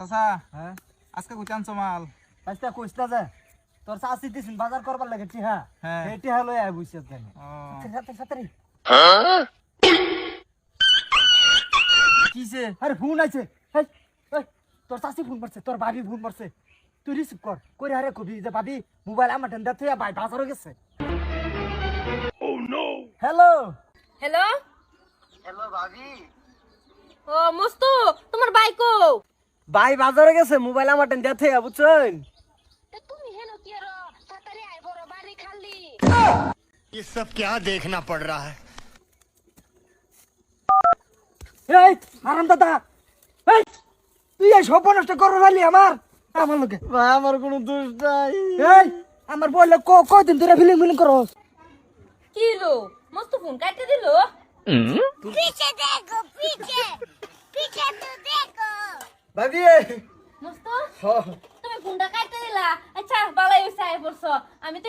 চাচা হ্যাঁ? আজকে আনছো মাল। আজকে কইস না যে তোর চাষি দিছিন বাজার করবার লাগে টিহা। হ্যাঁ। এই টিহা লই আই বুঝছিস জানি ও। সাথে সাথে কিসে আরে ফোন আছে তোর চাষি ফোন মারছে তোর ভাবি ফোন মারছে। তুই রিসিভ কর। করে আরে কবি যে ভাবি মোবাইল আমার টেন্ডার থেকে ভাই বাজারে গেছে। হ্যালো? হ্যালো? হ্যালো ভাবি ও মস্তু তোমার বাইকো? ভাই বাজারে গেছে মোবাইল আমার টেন্ডার থেকে বুঝছেন তুমি হেন কি আর তাড়াতাড়ি আই বড় বাড়ি খালি ये सब क्या देखना पड़ रहा है এই আরাম দাদা এই তুই এই সব নষ্ট করো খালি আমার আমার লোকে ভাই আমার কোনো দোষ নাই এই আমার বললে ক কদিন ধরে ফিলিং ফিলিং করো কি লো মস্তু ফোন কাটতে দিলো पीछे देखो पीछे पीछे तो देखो ভাবি। মস্তু? তুমি ফোনটা কাটতে দিলা? আচ্ছা বালাই আমি তো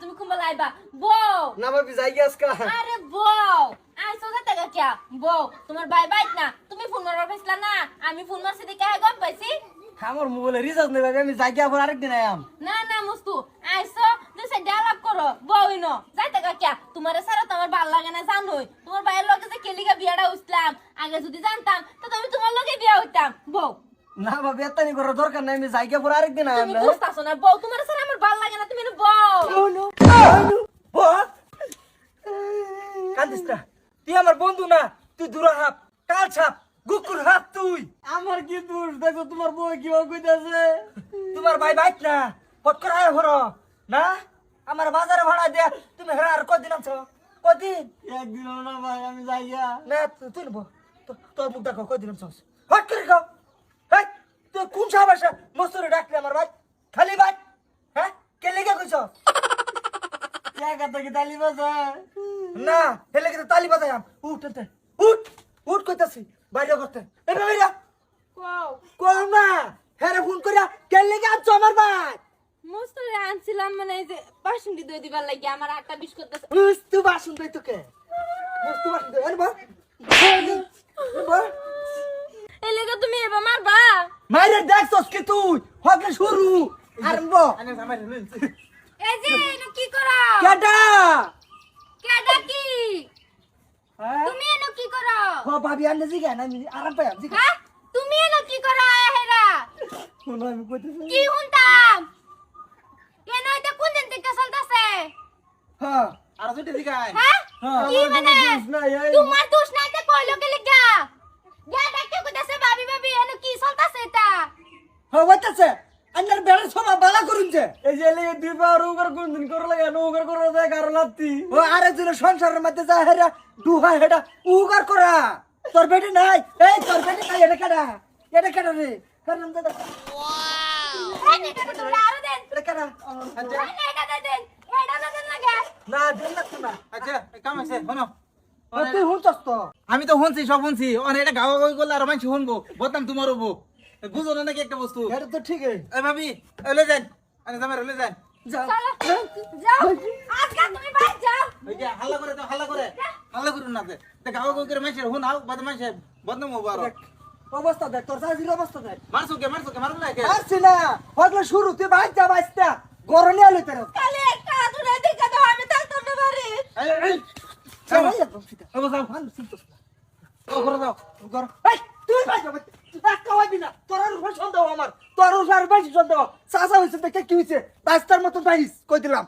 তুমি কুম্বা লাইবা। বউ! না ভাবি যাই আজকা। আরে বউ! আইসো যা টাকা কিয়া? বউ তোমার বাই না। তুমি ফোন মারবার পাইছিলা না? আমি ফোন মারছি দেখে আগে গম পাইছি। আমার মোবাইলে রিচার্জ নেই ভাবি আমি যাই আবার আরেকদিন আয়াম না না মস্তু। আইসো দুই সাইড আলাপ করো বউ ইনো যাই টাকা কিয়া? তোমার সারা তোমার ভালো লাগে না জানোই। তোমার লগে যে আগে যদি জানতাম তো আমি তোমার লগে বিয়া হইতাম। বউ। না ভাবি এতানি করার দরকার নাই আমি যাই আবার আরেকদিন আয়াম তুমি বুঝতাছো না বউ তোমার সারা আমার ভালো লাগে না তুমি বউ। কান্দিস না। তুই আমার বন্ধু না তুই দূর হাপ কাল ছাপ গুকুর হাত তুই। আমার কি দোষ? দেখো তোমার বউ কি কইতাছে। তোমার ভাই বাইক না পট করে আয় ভরো না? আমার বাজারে ভাড়া দিয়া তুমি হেরা আর কদিন আছো কদিন? একদিন না ভাই আমি যাইয়া। না তুই তুই নেব তোর মুখ দেখো কদিন আছো হট করে গাও হেই তুই কোন সাবাসা মস্তুরে ডাকলি আমার ভাই? খালি ভাই? হ্যাঁ? কে লেগে কইছ তালি বাজায়? না হেলে কিন্তু তালি বাজায়াম উঠ উঠ উঠ। কইতাছি বাইরে করতে। এ বাইরে। কও। কম না হেরে ফোন করিয়া কেন লেগে আনছো আমার ভাই? মস্ত রে আনছিলাম মানে এই যে বাসন্তী দই দিবার লাগি আমার আটটা বিশ করতেছে। মুস্তু বাসন দেই তোকে। মুস্তু বাসন দেই আরে বা এই লেগে তুমি এবার মারবা। মাইরে দেখছস কি তুই? হবে শুরু। আরম্ভ। এই যে এনো কি করো? কেডা? কেডা কি? হ্যাঁ? তুমি এনো কি করো? ও ভাবি আনে জিগা না আমি আরাম পাই জিগা। হ্যাঁ? তুমি এনো কি করো এ হেরা? শুনো আমি কইতেছি। কি হুনতাম? এনো এটা কোন দিন থেকে চলতেছে? হ্যাঁ। আর যদি দিগাই হ্যাঁ? হ্যাঁ, কি মানে? কোনো। তোমার দোষ তো কইলো কে লিগা গা ডাকে কইতাছে ভাবি ভাবি এনো কি চলতেছে এটা? হ্যাঁ বলতেছে আন্নার বেড়া সবা বালা করুন যে। এই যে লেগে দুই পা রোগার কোন দিন করে লাগে নৌকার করে দেয় কারও লাত্তি। ও আরে জন্য সংসারের মধ্যে যা হেরা দুহা হেডা উগার করা। তোর বেটি নাই। এই তোর বেটি নাই এটা কেডা? এটা কেডা রে? কারণ দাদা নে এটা তোরা আরও দেন। এই নে না না না। আচ্ছা কাম আছে শোনো তুই তো? আমি তো শুনছি সব শুনছি। এটা গাওয়া গাওয়ি করলে আর মানুষ শুনব। বদনাম তোমার হব। বুঝো না নাকি একটা বস্তু? এটা তো ঠিকই। এই ভাবি ওলে যান। আরে জামাই ওলে যান। যাও। যাও। আজকে তুমি বাইরে যাও। ওই যে হাল্লা করে তো হাল্লা করে। হাল্লা করুন না তে তে গাওয়া গাওয়ি করে বদনাম হব আর। অবস্থা দেখ তোর সাজির অবস্থা দেখ। মারছো কে মারছো কে মারুন না কে? আসছি না। হগলে শুরু তুই যা গরনে আলো তোর। খালি একটা আদুরে দিকে দাও আমি থাকতাম না কি হইছে রাস্তার মতো বাইস কই দিলাম?